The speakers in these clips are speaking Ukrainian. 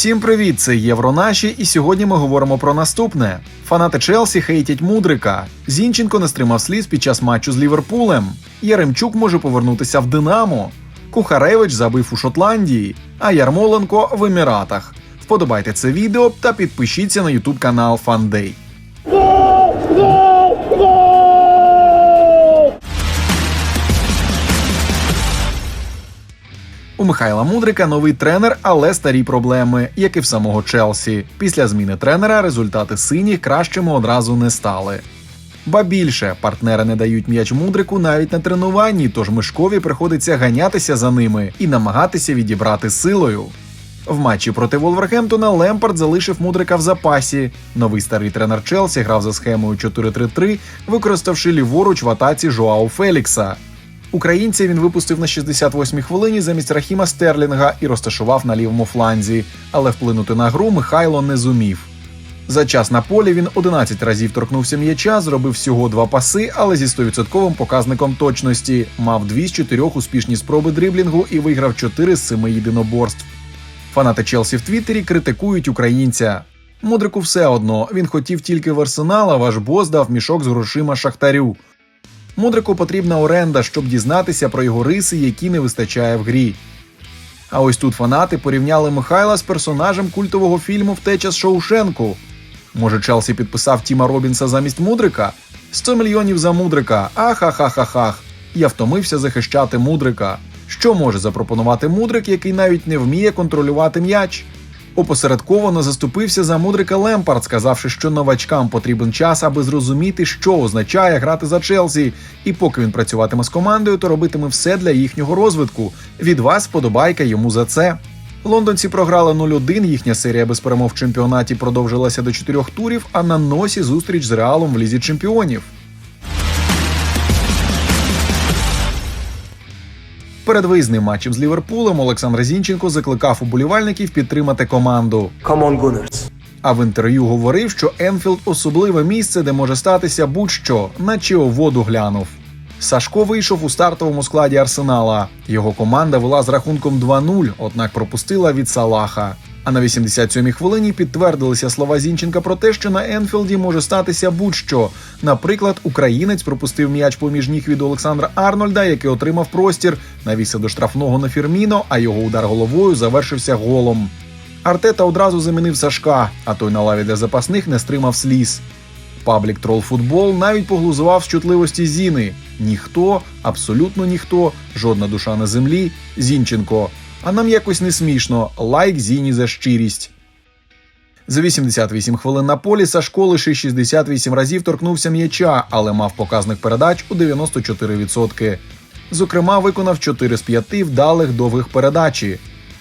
Всім привіт! Це Євронаші, і сьогодні ми говоримо про наступне. Фанати Челсі хейтять Мудрика. Зінченко не стримав сліз під час матчу з Ліверпулем. Яремчук може повернутися в Динамо. Кухаревич забив у Шотландії, а Ярмоленко в Еміратах. Вподобайте це відео та підпишіться на ютуб канал Фандей. У Михайла Мудрика новий тренер, але старі проблеми, як і в самого Челсі. Після зміни тренера результати синіх кращими одразу не стали. Ба більше партнери не дають м'яч мудрику навіть на тренуванні, тож Мишкові приходиться ганятися за ними і намагатися відібрати силою. В матчі проти Волвергемптона Лемпард залишив мудрика в запасі. Новий старий тренер Челсі грав за схемою 4-3-3, використавши ліворуч в атаці Жоау Фелікса. Українця він випустив на 68-й хвилині замість Рахіма Стерлінга і розташував на лівому фланзі, але вплинути на гру Михайло не зумів. За час на полі він 11 разів торкнувся м'яча, зробив всього два паси, але зі 100% показником точності. Мав дві з чотирьох успішні спроби дриблінгу і виграв 4 з 7 єдиноборств. Фанати Челсі в Твіттері критикують українця. Мудрику все одно він хотів тільки в арсенал, а ваш бос дав мішок з грошима шахтарю. Мудрику потрібна оренда, щоб дізнатися про його риси, які не вистачає в грі. А ось тут фанати порівняли Михайла з персонажем культового фільму Втеча з Шоушенку. Може, Челсі підписав Тіма Робінса замість Мудрика? 100 мільйонів за Мудрика. Ахахахахах. Я втомився захищати Мудрика. Що може запропонувати Мудрик, який навіть не вміє контролювати м'яч? Опосередковано заступився за Мудрика Лемпард, сказавши, що новачкам потрібен час, аби зрозуміти, що означає грати за Челсі. І поки він працюватиме з командою, то робитиме все для їхнього розвитку. Від вас подобайка йому за це. Лондонці програли 0-1, Їхня серія без перемог в чемпіонаті продовжилася до чотирьох турів, а на носі зустріч з Реалом в лізі чемпіонів. Перед виїзним матчем з Ліверпулем Олександр Зінченко закликав уболівальників підтримати команду. Come on, Gunners. А в інтерв'ю говорив, що Енфілд особливе місце, де може статися будь-що, наче у воду глянув. Сашко вийшов у стартовому складі Арсенала. Його команда вела з рахунком 2-0, однак пропустила від Салаха. А на 87-й хвилині підтвердилися слова Зінченка про те, що на Енфілді може статися будь-що. Наприклад, українець пропустив м'яч поміж ніг від Олександра Арнольда, який отримав простір, навівся до штрафного на Фірміно, а його удар головою завершився голом. Артета одразу замінив Сашка, а той на лаві для запасних не стримав сліз. Паблік Трол Футбол навіть поглузував з чутливості Зіни. Ніхто, абсолютно ніхто, жодна душа на землі, Зінченко. А нам якось не смішно. Лайк Зіні за щирість. За 88 хвилин на полі Сашко лише 68 разів торкнувся м'яча, але мав показник передач у 94%. Зокрема, виконав 4 з 5 вдалих довгих передачі.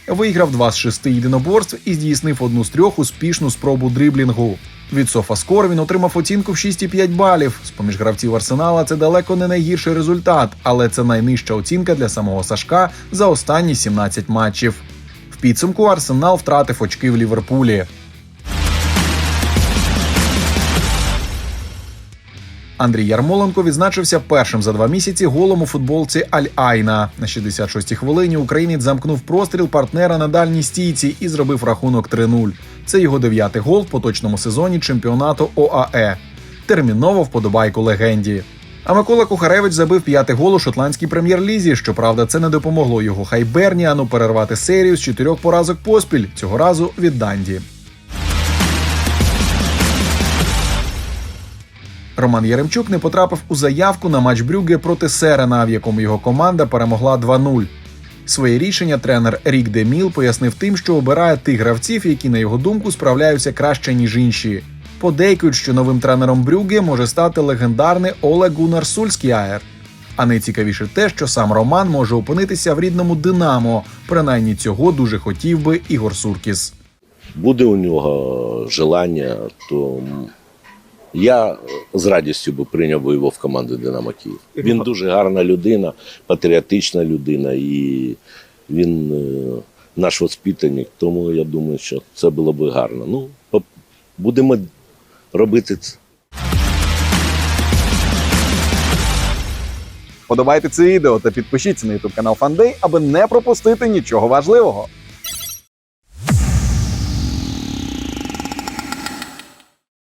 Виграв 2 з 6 єдиноборств і здійснив одну з трьох успішну спробу дриблінгу. Від Софаскор він отримав оцінку в 6,5 балів. З поміж гравців Арсенала це далеко не найгірший результат, але це найнижча оцінка для самого Сашка за останні 17 матчів. В підсумку Арсенал втратив очки в Ліверпулі. Андрій Ярмоленко відзначився першим за два місяці голом у футболці Аль-Айна. На 66-й хвилині українець замкнув простріл партнера на дальній стійці і зробив рахунок 3-0. Це його дев'ятий гол в поточному сезоні чемпіонату ОАЕ. Терміново вподобайку легенді. А Микола Кухаревич забив п'ятий гол у шотландській прем'єр-лізі. Щоправда, це не допомогло його хайберніану перервати серію з чотирьох поразок поспіль цього разу від Данді. Роман Яремчук не потрапив у заявку на матч Брюгге проти Серена, в якому його команда перемогла 2-0. Своє рішення тренер Рік Деміл пояснив тим, що обирає тих гравців, які, на його думку, справляються краще, ніж інші. Подейкують, що новим тренером Брюгге може стати легендарний Оле Гунар Сульскіаєр. А найцікавіше те, що сам Роман може опинитися в рідному Динамо. Принаймні цього дуже хотів би Ігор Суркіс. буде у нього желання, то я з радістю би прийняв би його в команду Динамо Київ. Він дуже гарна людина, патріотична людина, і він е, наш воспитанник, тому я думаю, що це було б гарно. Ну, будемо робити це. Подобайте це відео та підпишіться на YouTube канал Фандей, аби не пропустити нічого важливого.